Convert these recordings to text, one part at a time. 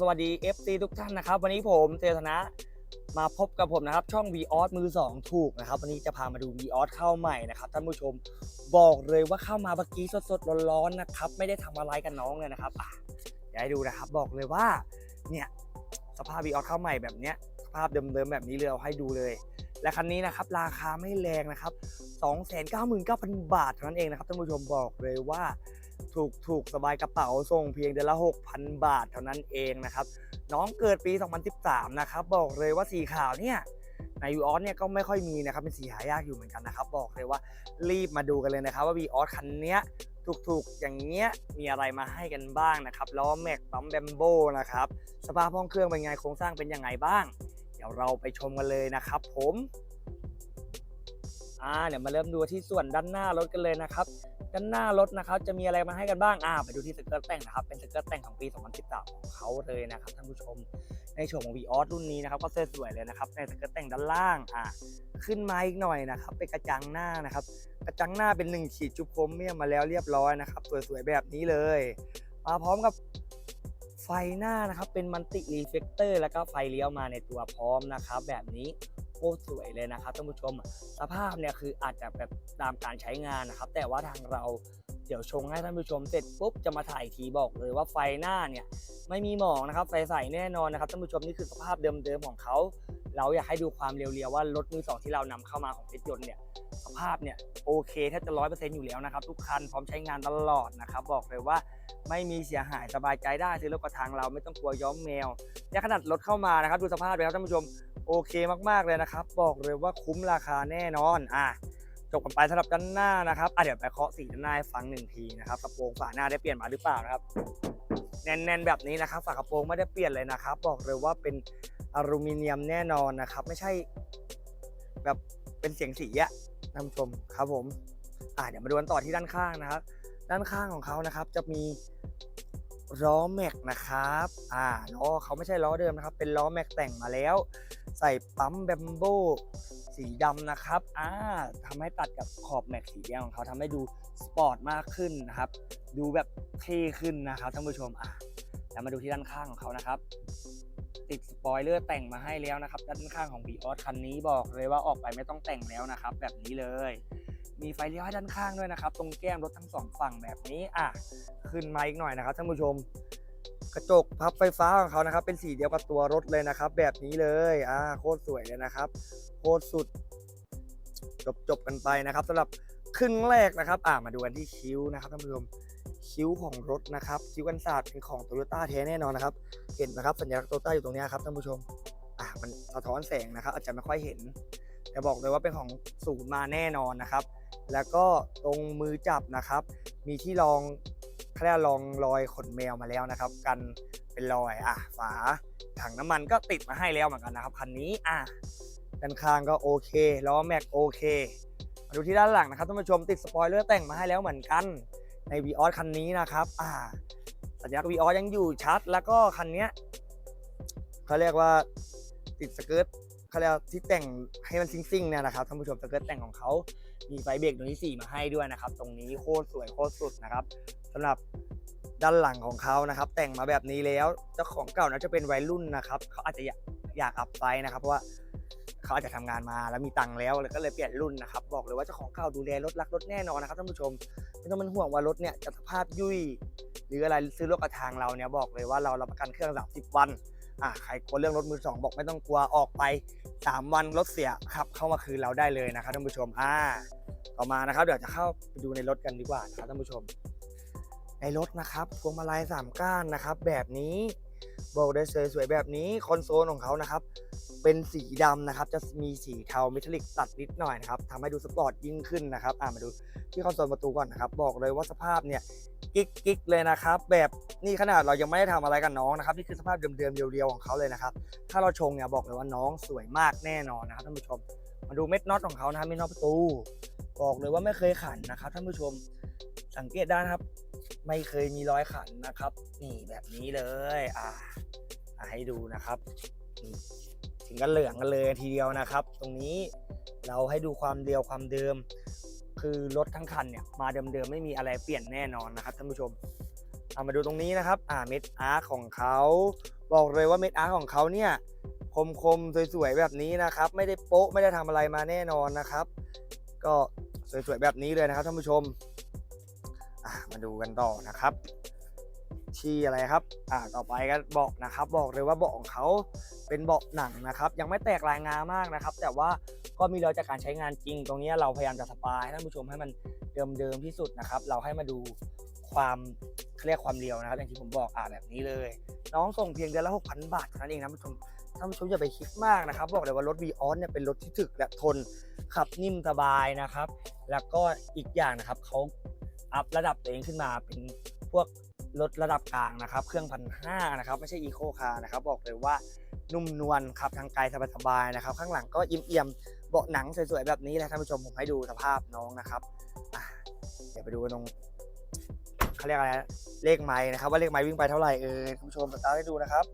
สวัสดี FC ทุกท่านนะครับ วันนี้ผมเจธนะมาพบกับผมนะครับ ช่อง v ีออสมือ 2 ถูกนะครับ วันนี้จะพามาดู v ีออสเข้าใหม่นะครับ ท่านผู้ชมบอกเลยว่าเข้ามาเมื่อกี้สดๆร้อนๆนะครับ ไม่ได้ทำอะไรกับน้องเลยนะครับอะเดี๋ยวให้ดูนะครับ บอกเลยว่าเนี่ยสภาพ v ีออสเข้าใหม่แบบเนี้ยสภาพเดิมๆแบบนี้เลยเอาให้ดูเลย และคันนี้นะครับราคาไม่แรงนะครับ 299,000 บาทเท่านั้นเองนะครับท่านผู้ชมบอกเลยว่า ถูกถูกสบายกระเป๋าส่งเพียงเดือนละ 6,000 บาทเท่านั้นเองนะครับ น้องเกิดปี 2013 นะครับ บอกเลยว่าสีขาวเนี่ยในวีออสเนี่ยก็ไม่ค่อยมีนะครับเป็นสีหายากอยู่เหมือนกันนะครับ บอกเลยว่ารีบมาดูกันเลยนะครับ ว่าวีออสคันเนี้ยถูกๆอย่างเงี้ยมีอะไรมาให้กันบ้างนะครับล้อแม็กปั๊มแบมโบนะครับสภาพห้องเครื่องเป็นไงโครงสร้างเป็นยังไงบ้าง เดี๋ยวเราไปชมกันเลยนะครับ ผมอ่าเดี๋ยวมาเริ่มดูที่ส่วนด้านหน้ารถกันเลยนะครับ ด้านหน้ารถนะครับ จะมีอะไรมาให้กันบ้างอ่าไปดูที่สเกิร์ตแต่งนะครับ เป็นสเกิร์ตแต่งของปี 2013 ของเขาเลยนะครับท่านผู้ชม ในโฉมของ v ีออสรุ่นนี้นะครับ ก็สวยเลยนะครับ ในสเกิร์ตแต่งด้านล่างอ่าขึ้นมาอีกหน่อยนะครับ เป็นกระจังหน้านะครับ กระจังหน้าเป็นหนึ่งขีดจุบคมเมียมมาแล้วเรียบร้อยนะครับ สวยๆแบบนี้เลย มาพร้อมกับไฟหน้านะครับ เป็นมันติรีเฟกเตอร์แล้วก็ไฟเลี้ยวมาในตัวพร้อมนะครับ แบบนี้ โคตรสวยเลยนะครับท่านผู้ชม สภาพเนี่ยคืออาจจะแบบตามการใช้งานนะครับ แต่ว่าทางเราเดี๋ยวชงให้ท่านผู้ชมเสร็จปุ๊บจะมาถ่ายทีบอกเลยว่าไฟหน้าเนี่ยไม่มีหมองนะครับไฟใสแน่นอนนะครับท่านผู้ชมนี่คือสภาพเดิมๆของเขาเราอยากให้ดูความเรียวๆว่ารถมือสองที่เรานำเข้ามาของเพชรยนต์เนี่ยสภาพเนี่ยโอเคแทบจะร้อยเปอร์เซ็นต์อยู่แล้วนะครับทุกคันพร้อมใช้งานตลอดนะครับบอกเลยว่าไม่มีเสียหายสบายใจได้ซื้อรถกระทางเราไม่ต้องกลัวย้อมแมวและขนาดรถเข้ามานะครับดูสภาพเลยครับท่านผู้ชม โอเคมากๆเลยนะครับ บอกเลยว่าคุ้มราคาแน่นอนอะจบกันไปสำหรับด้านหน้านะครับอะเดี๋ยวไปเคาะสีด้านหน้าฟังหนึ่งทีนะครับกระโปรงฝาหน้าได้เปลี่ยนมาหรือเปล่านะครับแน่นๆแบบนี้นะครับฝากระโปรงไม่ได้เปลี่ยนเลยนะครับ บอกเลยว่าเป็นอลูมิเนียมแน่นอนนะครับ ไม่ใช่แบบเป็นเสียงสีอะท่านผู้ชมครับผมอะเดี๋ยวมาดูกันต่อที่ด้านข้างนะครับ ด้านข้างของเขานะครับ จะมี ล้อแม็กนะครับอ่าล้อเขาไม่ใช่ล้อเดิมนะครับ เป็นล้อแม็กแต่งมาแล้ว ใส่ปั๊มแบมโบสีดำนะครับอ่าทำให้ตัดกับขอบแม็กสีแดงของเขาทำให้ดูสปอร์ตมากขึ้นนะครับ ดูแบบเท่ขึ้นนะครับท่านผู้ชมอะแล้วมาดูที่ด้านข้างของเขานะครับ ติดสปอยเลอร์แต่งมาให้แล้วนะครับ ด้านข้างของ v ีออสคันนี้บอกเลยว่าออกไปไม่ต้องแต่งแล้วนะครับ แบบนี้เลย มีไฟเลี้ยวให้ด้านข้างด้วยนะครับ ตรงแก้มรถทั้งสองฝั่งแบบนี้อะขึ้นมาอีกหน่อยนะครับท่านผู้ชม กระจกพับไฟฟ้าของเขานะครับ เป็นสีเดียวกับตัวรถเลยนะครับ แบบนี้เลยอ่าโคตรสวยเลยนะครับโคตรสุด จบจบกันไปนะครับสำหรับครึ่งแรกนะครับ อ่ามาดูกันที่คิ้วนะครับท่านผู้ชมคิ้วของรถนะครับคิ้วกันศาสตร์เป็นของโตโยต้าแท้แน่นอนนะครับ เห็นนะครับสัญลักษณ์โตโยต้าอยู่ตรงนี้ครับท่านผู้ชมอ่ามันสะท้อนแสงนะครับ อาจจะไม่ค่อยเห็นแต่บอกเลยว่าเป็นของศูนย์มาแน่นอนนะครับ แล้วก็ตรงมือจับนะครับ มีที่รองเขาเรียกว่รองรอยขนแมวมาแล้วนะครับ กันเป็นรอยอะฝาถังน้ำมันก็ติดมาให้แล้วเหมือนกันนะครับคันนี้อะด้านข้างก็โอเคล้อแม็กโอเคมาดูที่ด้านหลังนะครับท่านผู้ชมติดสปอยเลอร์แต่งมาให้แล้วเหมือนกันใน v ีออสคันนี้นะครับอ่าสัญลักษณ์ v ีออสยังอยู่ชัด แล้วก็คันเนี้ยเขาเรียกว่าติดสเกิร์ต เขาเรียกที่แต่งให้มันซิ่งๆเนี่ยนะครับท่านผู้ชมสเกิร์ตแต่งของเขามีไฟเบรกตัวที่ 4 มาให้ด้วยนะครับ ตรงนี้โคตรสวยโคตรสุดนะครับสำหรับด้านหลังของเขานะครับ แต่งมาแบบนี้แล้วเจ้าของเก่าน่าจะเป็นวัยรุ่นนะครับเขาอาจจะอยากอยากอัพไซด์นะครับ เพราะว่าเขาอาจจะทำงานมาแล้วมีตังค์แล้วเลยก็เลยเปลี่ยนรุ่นนะครับ บอกเลยว่าเจ้าของเก่าดูแลรถรักรถแน่นอนนะครับท่านผู้ชมไม่ต้องเป็นห่วงว่ารถเนี่ยจะสภาพยุ่ยหรืออะไรซื้อรถกระทางเราเนี่ยบอกเลยว่าเรารับประกันเครื่อง 30 วัน อะใครกลัวเรื่องรถมือสองบอกไม่ต้องกลัวออกไป 3 วันรถเสียขับเข้ามาคืนเราได้เลยนะครับท่านผู้ชมอ่าต่อมานะครับ เดี๋ยวจะเข้าไปดูในรถกันดีกว่านะครับท่านผู้ชม ในรถนะครับพวงมาลัยสามก้านนะครับ แบบนี้บอกได้สวยๆแบบนี้คอนโซลของเขานะครับ เป็นสีดำนะครับ จะมีสีเทาเมทัลลิกตัดนิดหน่อยนะครับทำให้ดูสปอร์ตยิ่งขึ้นนะครับ อ่ามาดูที่คอนโซลประตูก่อนนะครับ บอกเลยว่าสภาพเนี่ย กิ๊กกิ๊กเลยนะครับ แบบนี่ขนาดเรายังไม่ได้ทำอะไรกับน้องนะครับนี่คือสภาพเดิมๆเรียวๆของเขาเลยนะครับ ถ้าเราชงเนี่ยบอกเลยว่าน้องสวยมากแน่นอนนะครับท่านผู้ชม มาดูเม็ดน็อตของเขานะครับเม็ดน็อตประตู บอกเลยว่าไม่เคยขันนะครับท่านผู้ชมสังเกตได้นะครับ ไม่เคยมีรอยขันนะครับ นี่แบบนี้เลยอ่าให้ดูนะครับนี่ถึงกันเหลืองกันเลยทีเดียวนะครับ ตรงนี้เราให้ดูความเดียวความเดิม คือรถทั้งคันเนี่ยมาเดิมๆไม่มีอะไรเปลี่ยนแน่นอนนะครับท่านผู้ชมเอามาดูตรงนี้นะครับอ่าเม็ดอาร์ของเขาบอกเลยว่าเม็ดอาร์ของเขาเนี่ยคมคมๆสวยๆแบบนี้นะครับ ไม่ได้โป๊ะไม่ได้ทำอะไรมาแน่นอนนะครับ ก็สวยๆแบบนี้เลยนะครับท่านผู้ชมมาดูกันต่อนะครับที่อะไรครับอ่าต่อไปก็เบาะนะครับ บอกเลยว่าเบาะของเขาเป็นเบาะหนังนะครับ ยังไม่แตกลายงามากนะครับ แต่ว่า ก็มีรอยจากการใช้งานจริง ตรงนี้เราพยายามจะสปายให้ท่านผู้ชมให้มันเดิมๆที่สุดนะครับ เราให้มาดูความเรียกความเรียวนะครับอย่างที่ผมบอกอ่าแบบนี้เลย น้องส่งเพียงเดือนละ6,000 บาทเท่านั้นเองนะท่านผู้ชมท่านผู้ชมอย่าไปคิดมากนะครับ บอกเลยว่ารถ v ีออสเนี่ยเป็นรถที่ถึกและทนขับนิ่มสบายนะครับ แล้วก็อีกอย่างนะครับเขาอัพระดับตัวเองขึ้นมาเป็นพวก รถระดับกลางนะครับ เครื่องพันห้านะครับไม่ใช่อีโคคาร์นะครับบอกเลยว่านุ่มนวลขับทางไกลสบายๆนะครับ ข้างหลังก็อิ่มเอี่ยมเบาะหนังสวยๆแบบนี้แหละท่านผู้ชมผมให้ดูสภาพน้องนะครับเดี๋ยวไปดูกันตรงเขาเรียกอะไรเลขไม้นะครับ ว่าเลขไม้วิ่งไปเท่าไหร่เออท่านผู้ชมสตาร์ทให้ดูนะครับ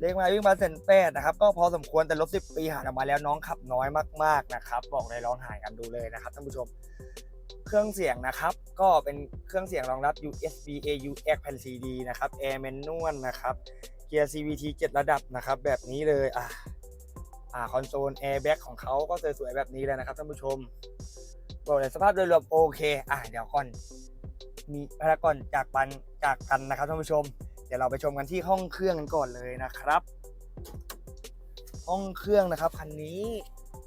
เลขไม้วิ่งมาเซนแปดนะครับ ก็พอสมควรแต่รถสิบปีหานออกมาแล้วน้องขับน้อยมากๆนะครับ บอกเลยลองหากันดูเลยนะครับท่านผู้ชม เครื่องเสียงนะครับ ก็เป็นเครื่องเสียงรองรับ USB AUX แผ่น CD นะครับ Air Manual นะครับเกียร์ CVT 7 ระดับนะครับ แบบนี้เลยอะอ่าคอนโซล Airbag ของเขาก็สวยๆแบบนี้เลยนะครับท่านผู้ชมบอกเลยสภาพโดยรวมโอเคอะเดี๋ยวก่อน มีพารากอนจากปันจากกันนะครับท่านผู้ชม เดี๋ยวเราไปชมกันที่ห้องเครื่องกันก่อนเลยนะครับ ห้องเครื่องนะครับคันนี้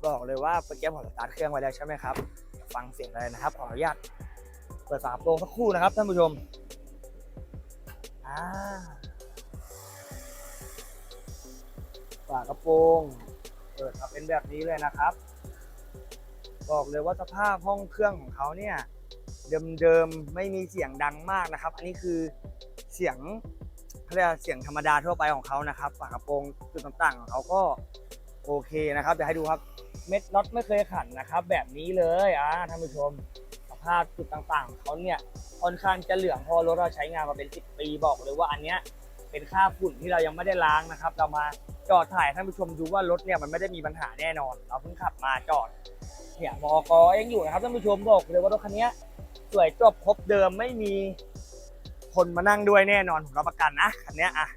บอกเลยว่าเมื่อกี้ผมสตาร์ทเครื่องไว้แล้วใช่ไหมครับ ฟังเสียงเลยนะครับ ขออนุญาตเปิดฝาโปรงสักครู่นะครับท่านผู้ชมฝากระโปรงเปิดมาเป็นแบบนี้เลยนะครับ บอกเลยว่าสภาพห้องเครื่องของเขาเนี่ยเดิมๆไม่มีเสียงดังมากนะครับ อันนี้คือเสียงเขาเรียกเสียงธรรมดาทั่วไปของเขานะครับฝากระโปรงจุดต่างๆของเขาก็โอเคนะครับเดี๋ยวให้ดูครับ เม็ดน็อตไม่เคยขันนะครับ แบบนี้เลยอ่าท่านผู้ชมสภาพจุดต่างๆของเขาเนี่ยค่อนข้างจะเหลืองพอรถเราใช้งานมาเป็น 10 ปีบอกเลยว่าอันเนี้ยเป็นค่าฝุ่นที่เรายังไม่ได้ล้างนะครับ เรามาจอดถ่ายท่านผู้ชมดูว่ารถเนี่ยมันไม่ได้มีปัญหาแน่นอน เราเพิ่งขับมาจอดเนี่ยมอกยังอยู่นะครับท่านผู้ชมบอกเลยว่ารถคันเนี้ยสวยจบครบเดิมไม่มีคนมานั่งด้วยแน่นอนผมรับประกันนะคันเนี้ยอะ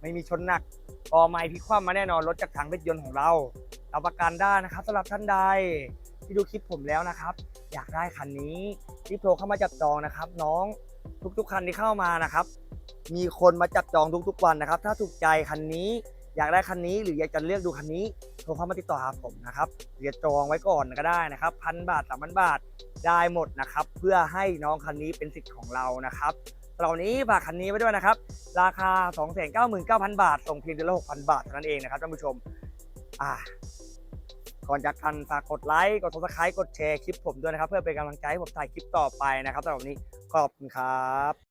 ไม่มีชนหนัก กอไม้พิกคว่ำมาแน่นอนรถจากทางรถยนต์ของเรารับประกันได้นะครับสำหรับท่านใดที่ดูคลิปผมแล้วนะครับ อยากได้คันนี้รีบโทรเข้ามาจับจองนะครับ น้องทุกๆคันที่เข้ามานะครับ มีคนมาจับจองทุกๆวันนะครับ ถ้าถูกใจคันนี้อยากได้คันนี้หรืออยากจะเลือกดูคันนี้โทรเข้ามาติดต่อหาผมนะครับหรือจะจองไว้ก่อนก็ได้นะครับพันบาทสามพันบาทได้หมดนะครับ เพื่อให้น้องคันนี้เป็นสิทธิ์ของเรานะครับ เหล่านี้ฝากคันนี้ไว้ด้วยนะครับ ราคา 299,000 บาท ส่งเพียงเดือนละ6,000 บาทเท่านั้นเองนะครับท่านผู้ชมอ่าก่อนจากกันฝากกดไลค์กดซับสไครต์กดแชร์คลิปผมด้วยนะครับ เพื่อเป็นกำลังใจให้ผมถ่ายคลิปต่อไปนะครับสำหรับวันนี้ขอบคุณครับ